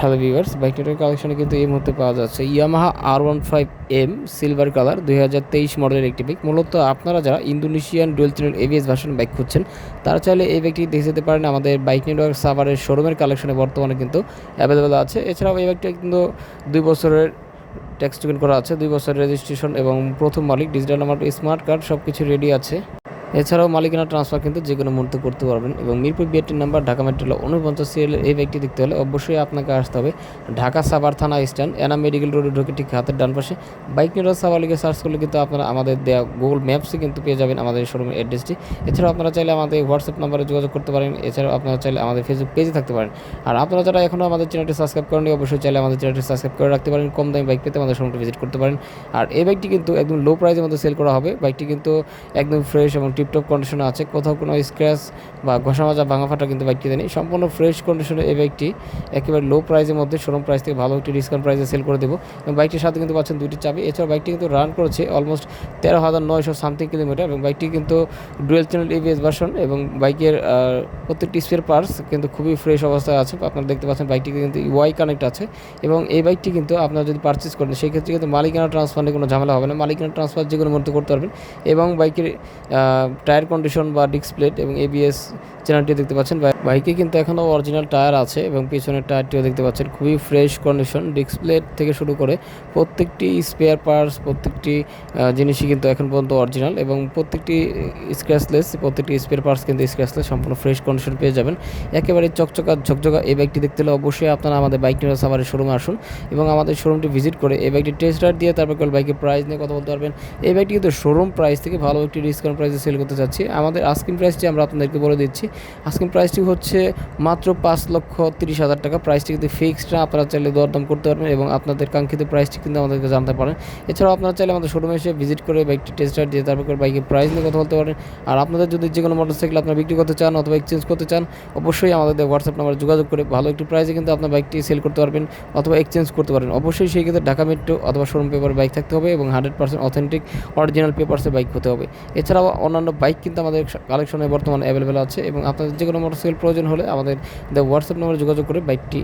Hello viewers bike network কালেকশনে কিন্তু এই মুহূর্তে পাওয়া যাচ্ছে Yamaha R one five M silver colour দুই হাজার তেইশ মডেলের একটি বাইক মূলত আপনারা যারা Indonesian dual channel ABS version bike খুঁজছেন, তারা চাইলে এই বাইকটি দেখে যেতে পারেন। আমাদের বাইক নেটওয়ার্ক সাভারের শোরুমের কালেকশনে বর্তমানে কিন্তু অ্যাভেলেবেল আছে। এছাড়াও এই বাইকটা কিন্তু দুই বছরের ট্যাক্স টিকেট করা আছে। দুই বছরের রেজিস্ট্রেশন এবং প্রথম মালিক ডিজিটাল নাম্বার স্মার্ট কার্ড সব কিছু রেডি আছে। এছাড়াও মালিকানা ট্রান্সফার কিন্তু যে কোনো মুহূর্তে করতে পারবেন এবং মিরপুর বিআরটির নাম্বার ঢাকা মেট্রোল উনপঞ্চাশ সিএলের এই বাইকটি দেখতে হলে অবশ্যই আপনাকে আসতে হবে। ঢাকা সাভার থানা স্ট্যান্ড এনা মেডিকেল রোডে ঢুকে ঠিক হাতের ডান পাশে। বাইক নিয়ে সাভার লিখে সার্চ করলে কিন্তু আপনারা আমাদের দেওয়া গুগল ম্যাপসে কিন্তু পেয়ে যাবেন আমাদের শোরুমের অ্যাড্রেসটি এছাড়াও আপনারা চাইলে আমাদের হোয়াটসঅ্যাপ নাম্বারে যোগাযোগ করতে পারেন। এছাড়াও আপনারা চাইলে আমাদের ফেসবুক পেজে থাকতে পারেন। আর আপনারা যারা এখনও আমাদের চ্যানেলটি সাবস্ক্রাইব করেননি, অবশ্যই চাইলে আমাদের চ্যানেলটি সাবস্ক্রাইব করে রাখতে পারেন। কম দামি বাইক পেতে আমাদের শোরুমটি ভিজিট করতে পারেন। আর এই বাইকটি কিন্তু একদম লো প্রাইসের মধ্যে সেল করা হবে। বাইকটি কিন্তু একদম ফ্রেশ এবং টিপটপ কন্ডিশনে আছে। কোথাও কোনো স্ক্র্যাচ বা ঘষা মাজা ভাঙা ফাটা কিন্তু বাইকটি দেয়নি সম্পূর্ণ ফ্রেশ কন্ডিশনে এই বাইকটি একেবারে লো প্রাইসের মধ্যে শোরুম প্রাইস থেকে ভালো একটি ডিসকাউন্ট প্রাইসে সেল করে দেবো। এবং বাইকটির সাথে কিন্তু পাচ্ছেন দুইটি চাবি। এছাড়া বাইকটি কিন্তু রান করেছে অলমোস্ট তেরো হাজার নয়শো সামথিং কিলোমিটার এবং বাইকটি কিন্তু ডুয়েল চ্যানেল এবিএস ভার্সন এবং বাইকের প্রত্যেকটি স্পেয়ার পার্টস কিন্তু খুবই ফ্রেশ অবস্থায় আছে। আপনারা দেখতে পাচ্ছেন বাইকটি কিন্তু ওয়াই কানেক্ট আছে এবং এই বাইকটি কিন্তু আপনারা যদি পারচেস করেন সেই ক্ষেত্রে কিন্তু মালিকানা ট্রান্সফার নিয়ে কোনো ঝামেলা হবে না। মালিকানা ট্রান্সফার যে কোনো মুহূর্তে করতে পারবেন এবং বাইকের টায়ার কন্ডিশন বা ডিস্ক প্লেট এবং এবিএস চ্যানেলটি দেখতে পাচ্ছেন। বাই- বাইকে কিন্তু এখনও অরিজিনাল টায়ার আছে এবং পিছনের টায়ারটিও দেখতে পাচ্ছেন। খুবই ফ্রেশ কন্ডিশন ডিস্ক প্লেট থেকে শুরু করে প্রত্যেকটি স্পেয়ার পার্টস প্রত্যেকটি জিনিসই কিন্তু এখন পর্যন্ত অরিজিনাল এবং প্রত্যেকটি স্ক্র্যাচলেস প্রত্যেকটি স্পেয়ার পার্টস কিন্তু স্ক্র্যাচলেস সম্পূর্ণ ফ্রেশ কন্ডিশন পেয়ে যাবেন। একেবারে চকচকা, ঝকঝকা এই বাইকটি দেখতে হলে অবশ্যই আপনারা আমাদের বাইক নিয়ে সাভারের শোরুমে আসুন এবং আমাদের শোরুমটি ভিজিট করে এই বাইকটি টেস্ট রাইড দিয়ে তারপর বাইকের প্রাইস নিয়ে কথা বলতে পারবেন। এই বাইকটি কিন্তু শোরুম প্রাইস থেকে ভালো একটি ডিসকাউন্ট প্রাইসে সেল করতে চাচ্ছি। আমাদের আস্কিং প্রাইসটি আমরা আপনাদেরকে বলে দিচ্ছি। আস্কিং প্রাইসটি হচ্ছে মাত্র পাঁচ লক্ষ তিরিশ হাজার টাকা। প্রাইসটি কিন্তু ফিক্সড না, আপনারা চাইলে দরদাম করতে পারবেন এবং আপনাদের কাঙ্ক্ষিত প্রাইসটি কিন্তু আমাদেরকে জানতে পারেন। এছাড়াও আপনারা চাইলে আমাদের শোরুমে এসে ভিজিট করে বাইকটি টেস্ট রাইড দিয়ে তারপর বাইকের প্রাইস নিয়ে কথা বলতে পারেন। আর আপনাদের যদি যে কোনো মোটরসাইকেল আপনারা বিক্রি করতে চান অথবা এক্সচেঞ্জ করতে চান, অবশ্যই আমাদের হোয়াটসঅ্যাপ নাম্বারে যোগাযোগ করে ভালো একটি প্রাইসে কিন্তু আপনার বাইকটি সেল করতে পারবেন অথবা এক্সচেঞ্জ করতে পারেন। অবশ্যই সেই ক্ষেত্রে ঢাকা মেট্রো অথবা শোরুম পেপার বাইক থাকতে হবে এবং হান্ড্রেড পার্সেন্ট অথেন্টিক অরিজিনাল পেপারসের বাইক হতে হবে। এছাড়াও অন্যান্য বাইক কিন্তু আমাদের কালেকশনে বর্তমানে অ্যাভেলেবেল আছে এবং আপনাদের যে কোনো মোটরসাইকেল প্রয়োজন হলে আমাদের হোয়াটসঅ্যাপ নম্বরে যোগাযোগ করে বাইকটি